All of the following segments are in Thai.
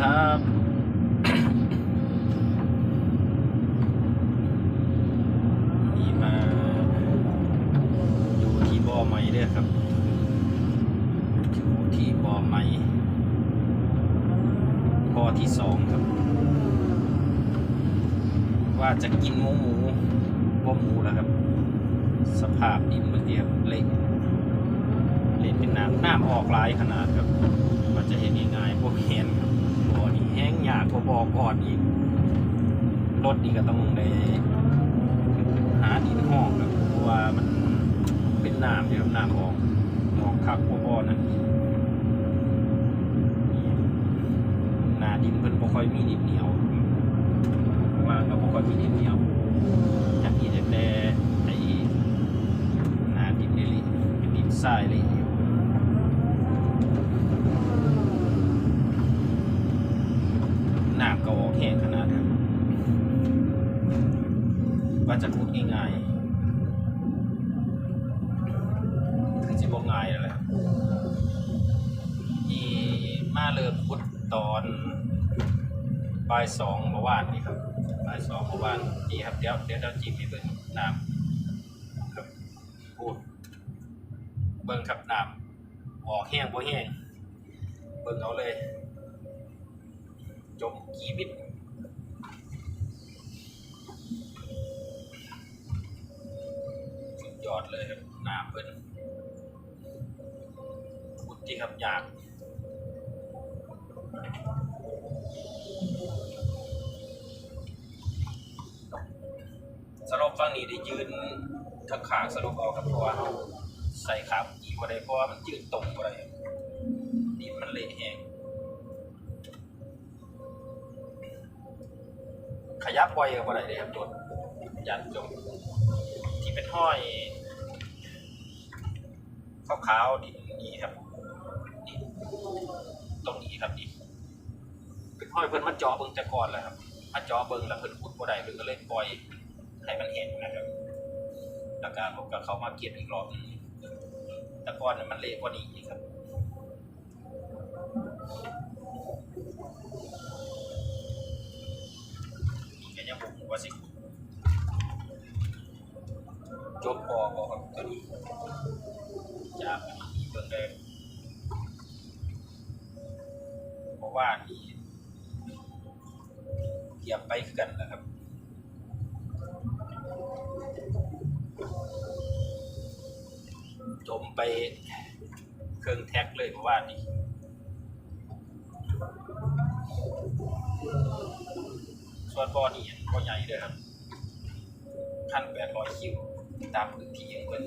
ครับนี่มาอยู่ที่บ่อไม้เด้อครับอยู่ที่บ่อไม้บ่อที่สองครับ ว่าจะกินหมูหมูบ่หมูแล้วครับ สภาพดินเมื่อกี้ครับเละเละเป็นน้ำน้ำออกหลายขนาดครับ มันจะเห็นง่ายๆพวกเห็นครับ แห้งยากบอก่อนอีก รถนี่ก็ต้องได้หาดินห้องครับเพราะว่ามันเป็นน้ำที่ครับน้ำออกออกคักกว่าบ่อนั้นอีกนี่หนาดินเพิ่นบ่ค่อยมีดินเหนียวว่าก็บ่ค่อยมีดินเหนียวจากที่แต่ไอ้หนาดินนี่ลิเป็นดินทรายเลย ง่ายๆคือจะบอกง่ายแล้วแหละที่มาเริ่มพุดตอนบ่ายสองเมื่อวานนี่ครับบ่ายสองเมื่อวานนี่ครับเดี๋ยวเดี๋ยวเราจิ้มให้เบิ่งน้ำครับพูดเบิ่งครับน้ำออกแห้งบ่แห้งเบิ่งเอาเลย จมกีบิดสุด ยอดเลยครับหนาเพิ่นพุดที่ครับอยากสรุปฟังนี้ได้ยืนทั้งขางสรุปเอาครับเพราะว่าเราใส่ขาอีกว่าได้เพราะว่ามันยืนตรงกว่าได้ดินมันเละแห้งขยับไวกับอะไรเลยครับตัวยันจงที่เป็นห้อย ขาวๆดินนี่ครับนี่ตรงนี้ครับนี่เป็นห้อยเพิ่นมาเจาะเบิ่งแต่ก่อนแหละครับมาเจาะเบิ่งแล้วเพิ่นขุดบ่ได้เพิ่นก็เลยปล่อยให้มันเห็นนะครับแล้วก็ผมก็เข้ามาเก็บอีกรอบนึงแต่ก่อนน่ะมันเละกว่านี้อีกครับนี่ก็ยังบุกว่าสิจบปอครับตัวนี้ จากอันนี้เบิ่งได้เพราะว่านี่เทียบไปกันนะครับจมไปเครื่องแท็กเลยเพราะว่านี่ส่วนบ่อนี่บ่ใหญ่เลยครับพันแปดร้อยคิวตามพื้นที่ของเพิ่น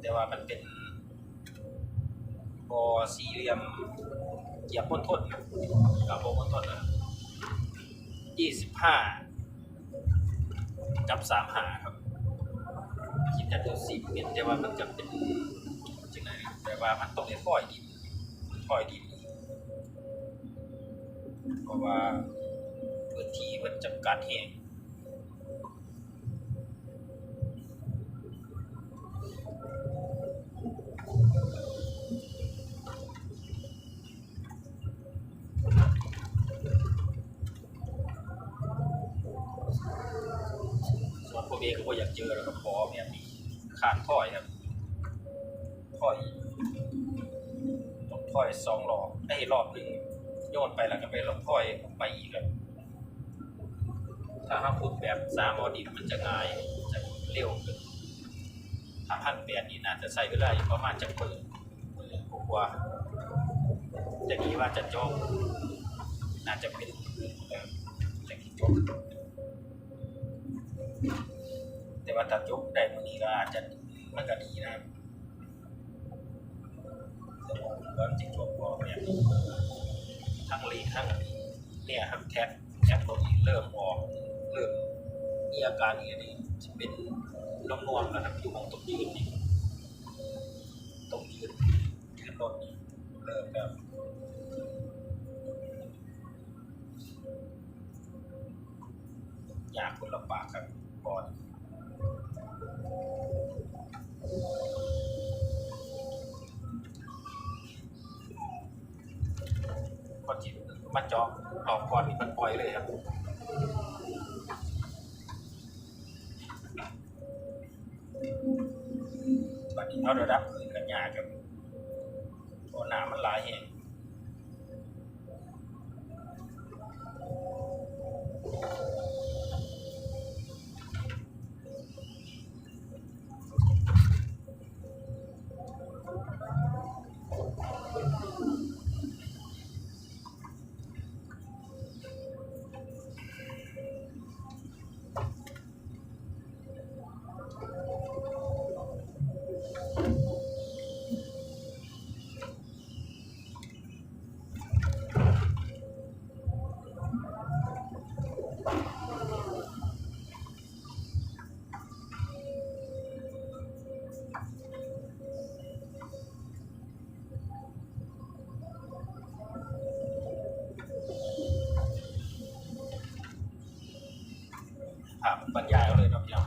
แต่ว่ามันเป็นบอสี่เหลี่ยมเหยียบบนทนกับบ่บนทนนะยี่สิบห้ากับสามหาครับคิดกันดูสิบเมตรแต่ว่ามันจะเป็นจังไหนครับแต่ว่ามันต้องได้ค่อยดินค่อยดินเพราะว่าพื้นที่มันจำกัดแห่งส่วนผมเองก็บ่อยากเจอแล้วก็ขอแบบนี้ขาดถ้อยครับ ถอยต้องถ้อยสองรอบไอ้รอบหนึ่งโยนไปแล้วก็ไปลงถ้อยไปอีกครับถ้าห้าฟุตแบบสามอดิตมันจะง่ายจะเร็วขึ้นถ้าพันแปดนี่น่าจะใช้เวลาอยู่ประมาณจะเปิดผมว่าแต่นี้ว่าจะจบน่าจะเป็นจะกี่จบแต่ว่าถ้าจบได้มื้อนี้ก็อาจจะมันก็ดีนะครับ ต่ผมว่าจะจบก็แบบนี้ทั้งลีทั้งเนี่ยครับแท็กแท็กตัวนี้เริ่มออกเริ่มมีอาการอย่างนี้จะเป็นลมนวล้วครับอยู่ของตรงยืนนี่ตรงยืนยืนรถนี่เริ่มแบบอยากคนลำบากครับก่อน ก่อนจิมาเจาะรอกก่อนนี่มันปล่อยเลยครับบัดนี้เขาระดับพื้นกันยากครับเพราะน้ำมันหลายแห่ง ถามบรรยายเอาเลยเนาะพี่น้อง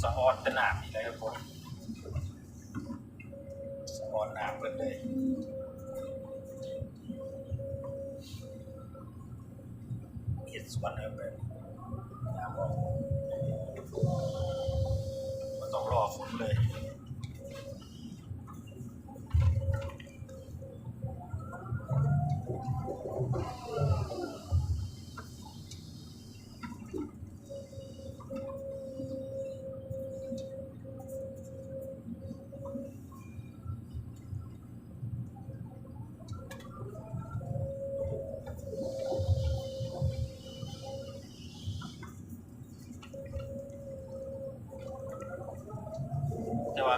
สะออนแตหนามนี่เลยครับผมสะออนหนามเปิดเลยเห็ดสวนเลยแบบน้ำออกมันต้องรอฝนเลย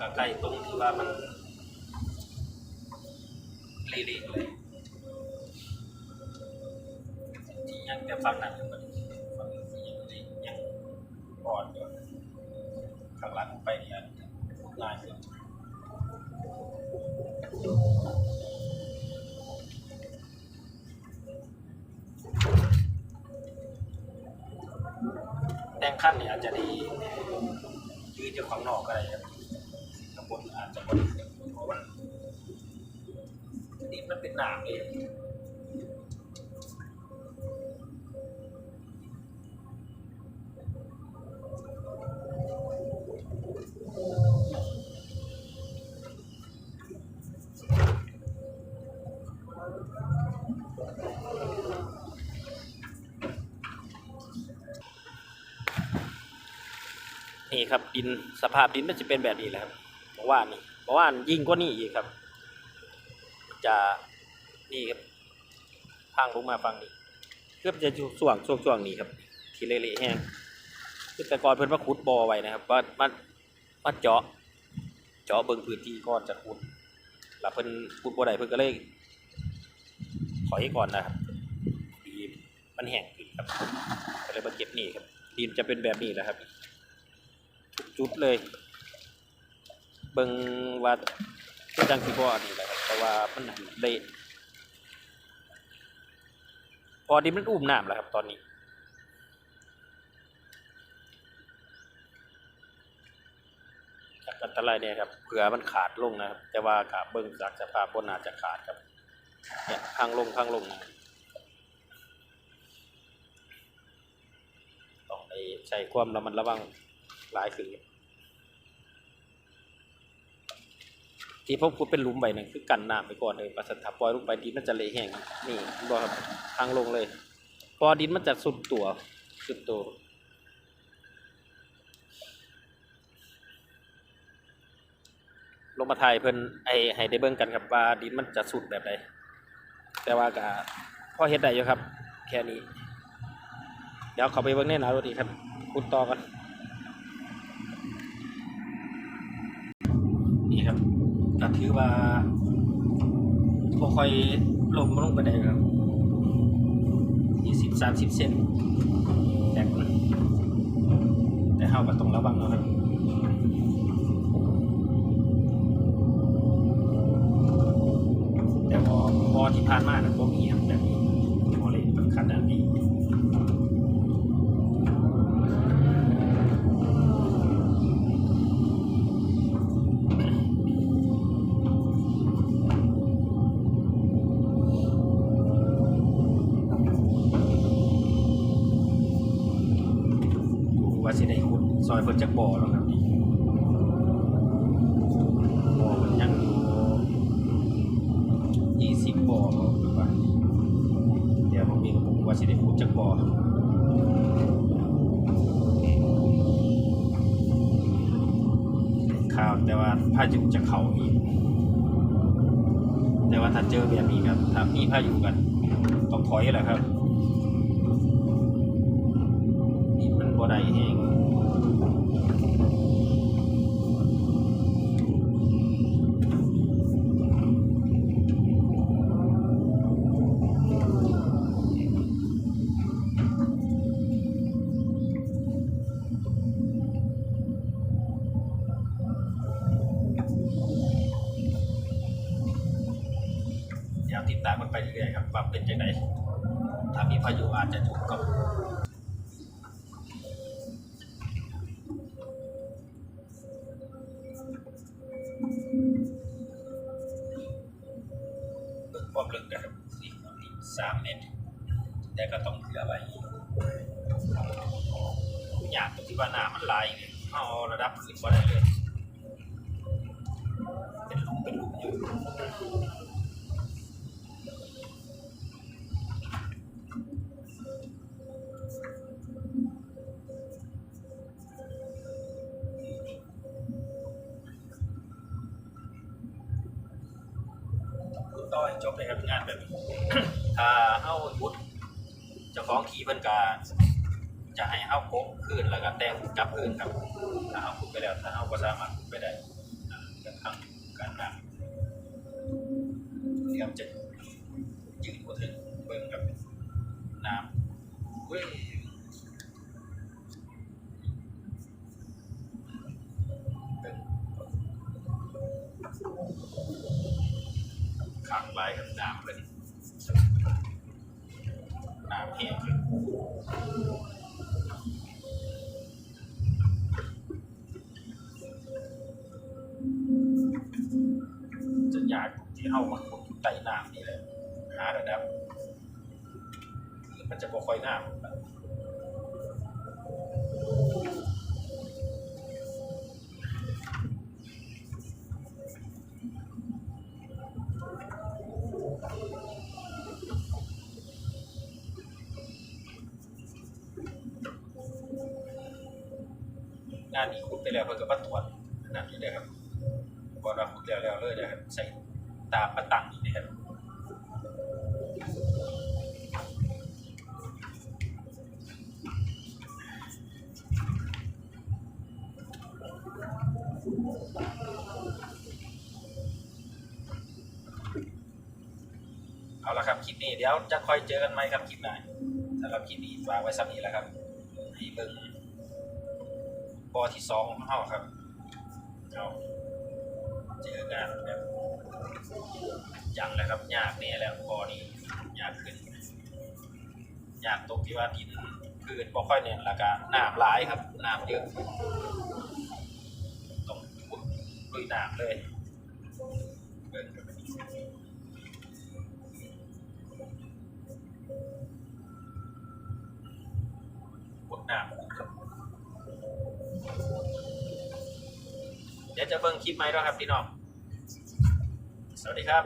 แต่ว่ากับไก่ตรงที่ว่ามันเละๆเลยที่ยังแต่ฟังนั้นมันฟังที่ยังเละยังอ่อนอยู่ข้างหลังไปเนี่ยง่ายขึ้นแต่งขั้นเนี่ยอาจจะดียืดจากข้างนอกก็ได้ครับ บนอาจจะบนเพราะว่าดินมันเป็นหนามเองนี่ครับดินสภาพดินมันจะเป็นแบบนี้แหละครับ เพราะว่านี่เพราะว่ายิ่งกว่านี้อีกครับ จะนี่ครับพังลงมาฟังนี้เพื่อจะส่วงช่วงช่วงนี้ครับ ที่เละๆแห้งคือแต่ก่อนเพิ่นมาขุดบ่อไว้นะครับว่ามันมาเจาะ เจาะเบิ่งพื้นที่ก่อนจะขุดแล้วเพิ่นขุดบ่ได้เพิ่นก็เลยถอยก่อนนะครับดีมันแห้งขึ้นครับก็เลยมาเก็บนี่ครับดินจะเป็นแบบนี้แหละครับ จุดเลย เบิ่งว่าคือจังสิบ่อันนี้แหละครับแต่ว่ามันเละพอดินมันอุ้มน้ำแล้วครับตอนนี้จากอันตรายเนี่ยครับเผื่อมันขาดลงนะครับ แต่ว่ากะเบิ่งจากสภาพบนอาจจะขาดครับเนี่ยพังลงพังลงนะต้องไปใช้ความระมัดระวังหลายขึ้นครับ ที่ผมพูดเป็นหลุมใบนั่นคือกันน้ำไปก่อนเลยประสันทับปล่อยลงไปดินมันจะเละแห้งนี่บอกครับพังลงเลย พอดินมันจะสุดตัวสุดตัวลงมาถ่ายเพิ่นไอให้ได้เบิ่งกันครับว่าดินมันจะสุดแบบใดแต่ว่าก็พอเฮ็ดได้อยู่ครับ แค่นี้ เดี๋ยวเขาไปเบิ่งในหนาวดีครับพูดต่อกันครับก็ ถือว่าบ่ค่อยลงลงไปได้ครับยี่สิบสามสิบเซนแต่แต่เฮาก็ต้องระวังนะครับแต่พอพอที่ผ่านมานะผมมีครับแบบนี้ ซอยเพิ่นจักบ่อแล้วครับนี่บ่อมันยังยี่สิบบ่อหรือว่าเดี๋ยวผมมีผมว่าสิได้พูดจักบ่อข่าวแต่ว่าพายุจะเข้าอีกแต่ว่าถ้าเจอแบบนี้ครับถ้ามีพายุกันต้องถอยแหละครับ ได้เองติดตามมันไปเรื่อยๆครับว่าเป็นจังไดถ้ามีพายุอาจจะถูกกับายเอาระดับขึ้นมาได้เลยเป็นหลุมเป็นหลุมอยู่คุณต่อยจบเลยครับงานแบบนี้ถ้าเฮาบุดเจ้าของขี่เพิ่นกา จะให้เฮาโกขึ้นแล้วก็แต่งกลับขึ้นครับถ้าเฮาขุดไปแล้วถ้าเฮาก็สามารถขุดไปได้อ่าเรื่องทางการน้ำเตรียมจะยืดหัวถึงเบิ่งกับน้ำเว้ย เข้ามาขุดอยู่ใต้น้ำนี่แหละหาระดับ มันจะบ่ค่อยน้ำงานนี้ขุดไปแล้วเพิ่นก็มาตรวจนั่นนี่เลยครับก่อนว่าขุดแล้วแล้วเลยนะครับใส่ ตาประตังนี่นะครับเอาละครับคลิปนี้เดี๋ยวจะคอยเจอกันไหมครับคลิปหน้าสำหรับคลิปนี้ฝากไว้สักนี้แล้วครับให้เบิ่งบอที่สองของเฮาครับเอาเจอกันแบบ ยังเลยครับยากแน่แล้วบอนี้ยากขึ้นยากตรงที่ว่าดินคืนบ่ค่อยเนี่ยแล้วก็น้ำหลายครับน้ำเยอะต้องลุยน้ำเลยเบิ่งครับกดน้ำครับเดี๋ยวจะเบิ่งคลิปไหมแล้วครับพี่น้อง สวัสดีครับ